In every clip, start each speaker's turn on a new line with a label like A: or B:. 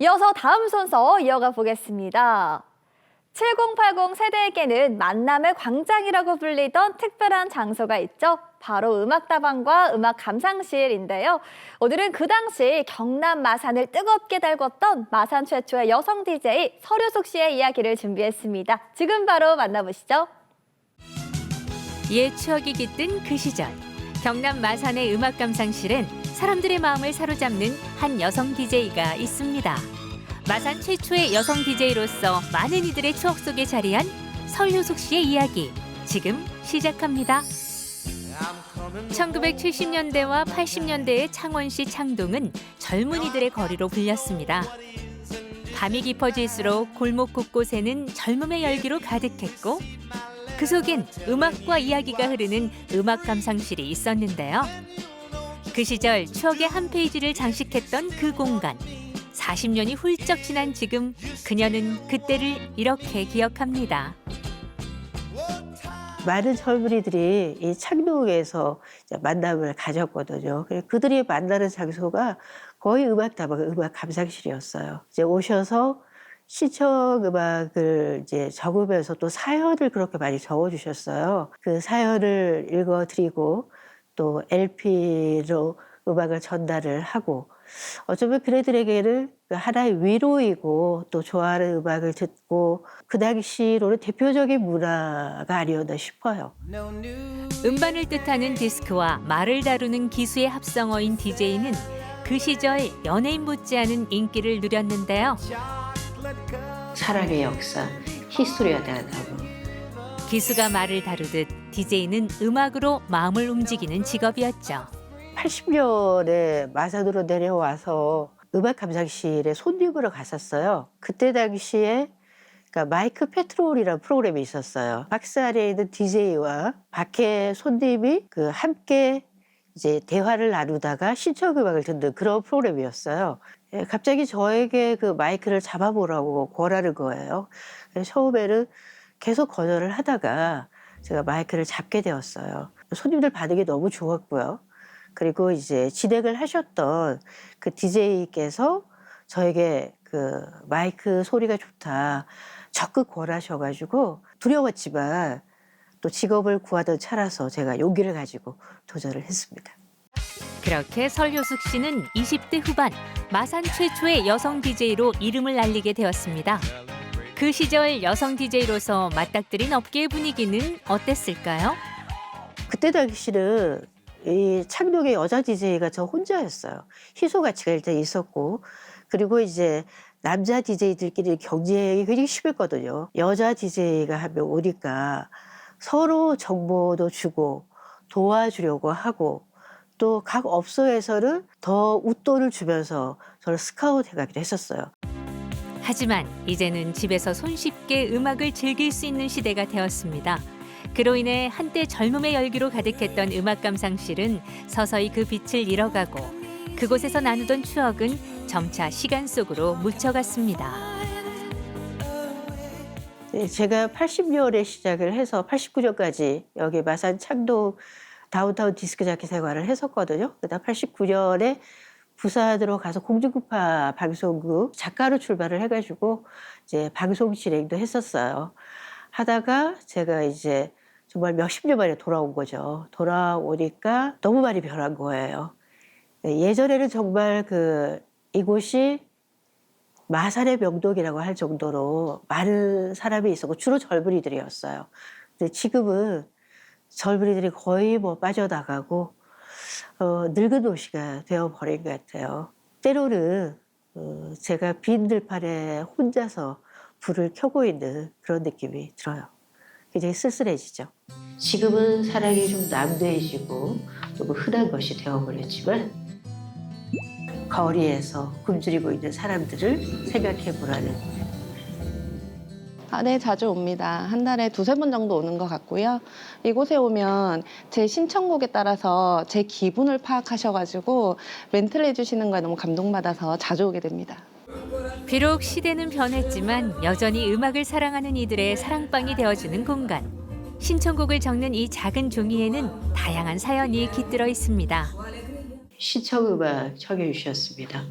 A: 이어서 다음 순서 이어가 보겠습니다. 7080 세대에게는 만남의 광장이라고 불리던 특별한 장소가 있죠. 바로 음악다방과 음악 감상실인데요. 오늘은 그 당시 경남 마산을 뜨겁게 달궜던 마산 최초의 여성 DJ 서류숙 씨의 이야기를 준비했습니다. 지금 바로 만나보시죠.
B: 옛 추억이 깃든 그 시절 경남 마산의 음악 감상실엔 사람들의 마음을 사로잡는 한 여성 DJ가 있습니다. 마산 최초의 여성 DJ로서 많은 이들의 추억 속에 자리한 설효숙 씨의 이야기 지금 시작합니다. 1970년대와 80년대의 창원시 창동은 젊은이들의 거리로 불렸습니다. 밤이 깊어질수록 골목 곳곳에는 젊음의 열기로 가득했고 그 속엔 음악과 이야기가 흐르는 음악 감상실이 있었는데요. 그 시절 추억의 한 페이지를 장식했던 그 공간. 40년이 훌쩍 지난 지금 그녀는 그때를 이렇게 기억합니다.
C: 많은 젊은이들이 이 창동에서 만남을 가졌거든요. 그들이 만나는 장소가 거의 음악 다방, 음악 감상실이었어요. 이제 오셔서 시청 음악을 이제 적으면서 또 사연을 그렇게 많이 적어주셨어요. 그 사연을 읽어드리고 또 LP로 음악을 전달을 하고 어쩌면 그네들에게는 그 하나의 위로이고 또 좋아하는 음악을 듣고 그 당시로는 대표적인 문화가 아니었나 싶어요.
B: 음반을 뜻하는 디스크와 말을 다루는 기수의 합성어인 DJ는 그 시절 연예인 못지않은 인기를 누렸는데요.
C: 사랑의 역사, 히스토리가 되었다고.
B: 기수가 말을 다루듯 DJ는 음악으로 마음을 움직이는 직업이었죠.
C: 80년에 마산으로 내려와서 음악 감상실에 손님으로 갔었어요. 그때 당시에 그러니까 마이크 페트롤이라는 프로그램이 있었어요. 박스 안에 있는 DJ와 밖에 손님이 그 함께 이제 대화를 나누다가 신청 음악을 듣는 그런 프로그램이었어요. 예, 갑자기 저에게 그 마이크를 잡아보라고 권하는 거예요. 처음에는 계속 거절을 하다가 제가 마이크를 잡게 되었어요. 손님들 반응이 너무 좋았고요. 그리고 이제 진행을 하셨던 그 DJ께서 저에게 그 마이크 소리가 좋다 적극 권하셔가지고 두려웠지만 또 직업을 구하던 차라서 제가 용기를 가지고 도전을 했습니다.
B: 그렇게 설효숙 씨는 20대 후반 마산 최초의 여성 DJ로 이름을 알리게 되었습니다. 그 시절 여성 DJ로서 맞닥뜨린 업계의 분위기는 어땠을까요?
C: 그때 당시는 이 창동의 여자 DJ가 저 혼자였어요. 희소 가치가 일단 있었고 그리고 이제 남자 DJ들끼리 경쟁이 굉장히 심했거든요. 여자 DJ가 한 명 오니까 서로 정보도 주고 도와주려고 하고 또 각 업소에서는 더 웃돈을 주면서 저를 스카우트 해가기도 했었어요.
B: 하지만 이제는 집에서 손쉽게 음악을 즐길 수 있는 시대가 되었습니다. 그로 인해 한때 젊음의 열기로 가득했던 음악 감상실은 서서히 그 빛을 잃어가고 그곳에서 나누던 추억은 점차 시간 속으로 묻혀갔습니다.
C: 네, 제가 80년에 시작을 해서 89년까지 여기 마산 창동 다운타운 디스크 자켓 생활을 했었거든요. 그다음 89년에 부산으로 가서 공중급파 방송국 작가로 출발을 해가지고 이제 방송 진행도 했었어요. 하다가 제가 이제 정말 몇십 년 만에 돌아온 거죠. 돌아오니까 너무 많이 변한 거예요. 네, 예전에는 정말 그 이곳이 마산의 명동이라고 할 정도로 많은 사람이 있었고 주로 젊은이들이었어요. 근데 지금은 젊은이들이 거의 뭐 빠져나가고 어, 늙은 도시가 되어버린 것 같아요. 때로는 어, 제가 빈 들판에 혼자서 불을 켜고 있는 그런 느낌이 들어요. 굉장히 쓸쓸해지죠. 지금은 사랑이 좀 남대해지고 너무 흔한 것이 되어버렸지만 거리에서 굶주리고 있는 사람들을 생각해 보라는
D: 아, 네, 자주 옵니다. 한 달에 두세 번 정도 오는 것 같고요. 이곳에 오면 제 신청곡에 따라서 제 기분을 파악하셔가지고 멘트를 해주시는 거에 너무 감동받아서 자주 오게 됩니다.
B: 비록 시대는 변했지만 여전히 음악을 사랑하는 이들의 사랑방이 되어주는 공간. 신청곡을 적는 이 작은 종이에는 다양한 사연이 깃들어 있습니다.
C: 시청 음악 청해 주셨습니다.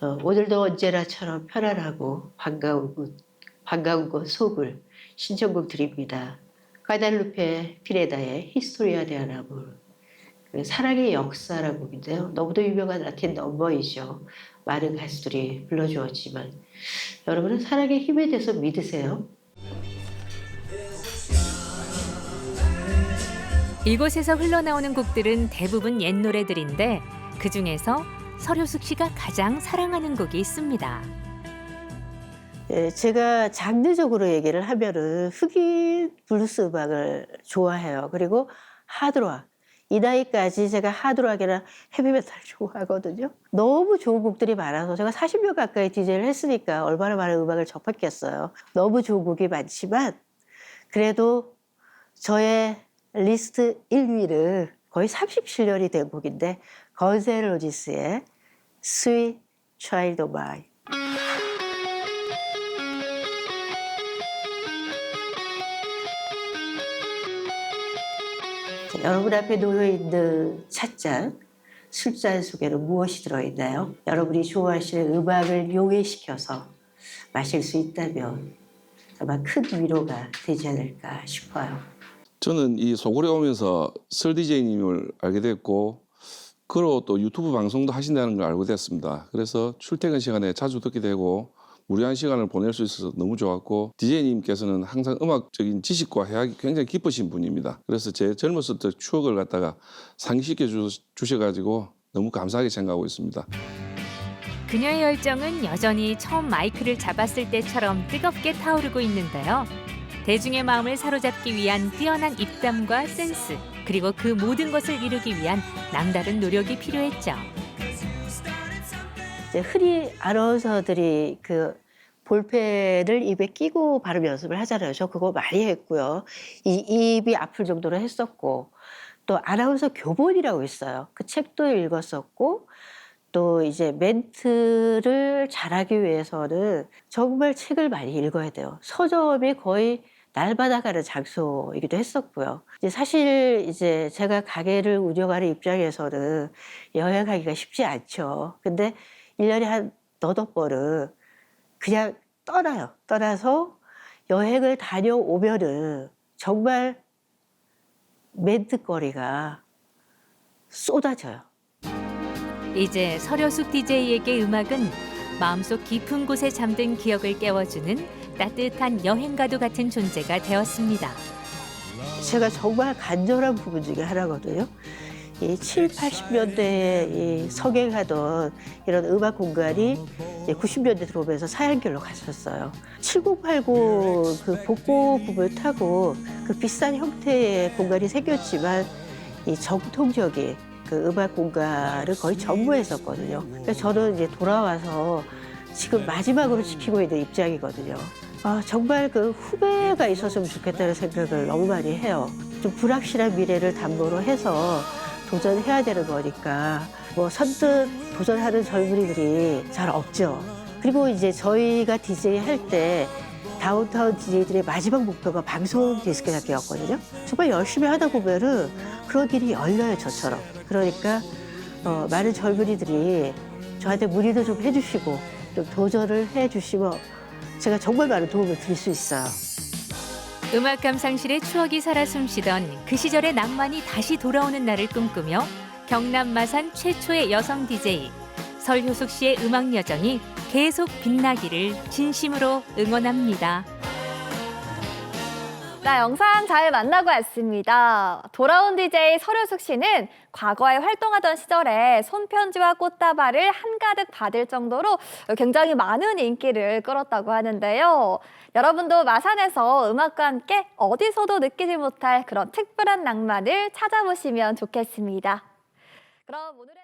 C: 어, 오늘도 언제나처럼 편안하고 반가운 곳, 반가운 곳 속을 신청곡 드립니다. 까달루페 피레다의 히스토리아 데 아나몰 그 사랑의 역사라는 곡인데요. 너무도 유명한 라틴 넘버이죠. 많은 가수들이 불러주었지만 여러분은 사랑의 힘에 대해서 믿으세요?
B: 이곳에서 흘러나오는 곡들은 대부분 옛 노래들인데 그 중에서 서료숙 씨가 가장 사랑하는 곡이 있습니다.
C: 예, 제가 장르적으로 얘기를 하면은 흑인 블루스 음악을 좋아해요. 그리고 하드락. 이 나이까지 제가 하드락이나 헤비메탈 좋아하거든요. 너무 좋은 곡들이 많아서 제가 40년 가까이 DJ를 했으니까 얼마나 많은 음악을 접했겠어요. 너무 좋은 곡이 많지만 그래도 저의 리스트 1위는 거의 37년이 된 곡인데 건셀로지스의 Sweet Child of Mine. 여러분 앞에 놓여 있는 찻잔, 술잔 속에는 무엇이 들어있나요? 여러분이 좋아하시는 음악을 용해시켜서 마실 수 있다면 아마 큰 위로가 되지 않을까 싶어요.
E: 저는 이 소골에 오면서 설 DJ님을 알게 됐고 그로 또 유튜브 방송도 하신다는 걸 알고 됐습니다. 그래서 출퇴근 시간에 자주 듣게 되고 무료한 시간을 보낼 수 있어서 너무 좋았고 DJ님께서는 항상 음악적인 지식과 해학이 굉장히 깊으신 분입니다. 그래서 제 젊었을 때 추억을 갖다가 상기시켜 주, 주셔가지고 너무 감사하게 생각하고 있습니다.
B: 그녀의 열정은 여전히 처음 마이크를 잡았을 때처럼 뜨겁게 타오르고 있는데요. 대중의 마음을 사로잡기 위한 뛰어난 입담과 센스, 그리고 그 모든 것을 이루기 위한 남다른 노력이 필요했죠.
C: 이제 흔히 아나운서들이 그 볼펜을 입에 끼고 발음 연습을 하잖아요. 저 그거 많이 했고요. 이 입이 아플 정도로 했었고 또 아나운서 교본이라고 있어요. 그 책도 읽었었고 또 이제 멘트를 잘하기 위해서는 정말 책을 많이 읽어야 돼요. 서점이 거의 날마다 가는 장소이기도 했었고요. 이제 사실 이제 제가 가게를 운영하는 입장에서는 여행하기가 쉽지 않죠. 근데 일년에 한 너덟 번은 그냥 떠나요. 떠나서 여행을 다녀오면은 정말 멘트거리가 쏟아져요.
B: 이제 서려숙 DJ에게 음악은 마음속 깊은 곳에 잠든 기억을 깨워주는 따뜻한 여행가도 같은 존재가 되었습니다.
C: 제가 정말 간절한 부분 중에 하나거든요. 이 7, 80년대에 이 성행하던 이런 음악 공간이 90년대 들어오면서 사양길로 갔었어요. 7080 그 복고 부분을 타고 그 비싼 형태의 공간이 생겼지만 이 정통적인 그 음악 공간을 거의 전무했었거든요. 그래서 저는 이제 돌아와서 지금 마지막으로 지키고 있는 입장이거든요. 아, 정말 그 후배가 있었으면 좋겠다는 생각을 너무 많이 해요. 좀 불확실한 미래를 담보로 해서 도전해야 되는 거니까 뭐 선뜻 도전하는 젊은이들이 잘 없죠. 그리고 이제 저희가 DJ 할때 다운타운 DJ들의 마지막 목표가 방송 디스크 잡기였거든요. 정말 열심히 하다 보면은 그런 길이 열려요, 저처럼. 그러니까 어, 많은 젊은이들이 저한테 문의도 좀 해주시고 좀 도전을 해주시면 제가 정말 많은 도움을 드릴 수 있어요.
B: 음악 감상실의 추억이 살아 숨쉬던 그 시절의 낭만이 다시 돌아오는 날을 꿈꾸며 경남 마산 최초의 여성 DJ 설효숙 씨의 음악 여정이 계속 빛나기를 진심으로 응원합니다.
A: 자, 영상 잘 만나고 왔습니다. 돌아온 DJ 서류숙 씨는 과거에 활동하던 시절에 손편지와 꽃다발을 한가득 받을 정도로 굉장히 많은 인기를 끌었다고 하는데요. 여러분도 마산에서 음악과 함께 어디서도 느끼지 못할 그런 특별한 낭만을 찾아보시면 좋겠습니다. 그럼 오늘의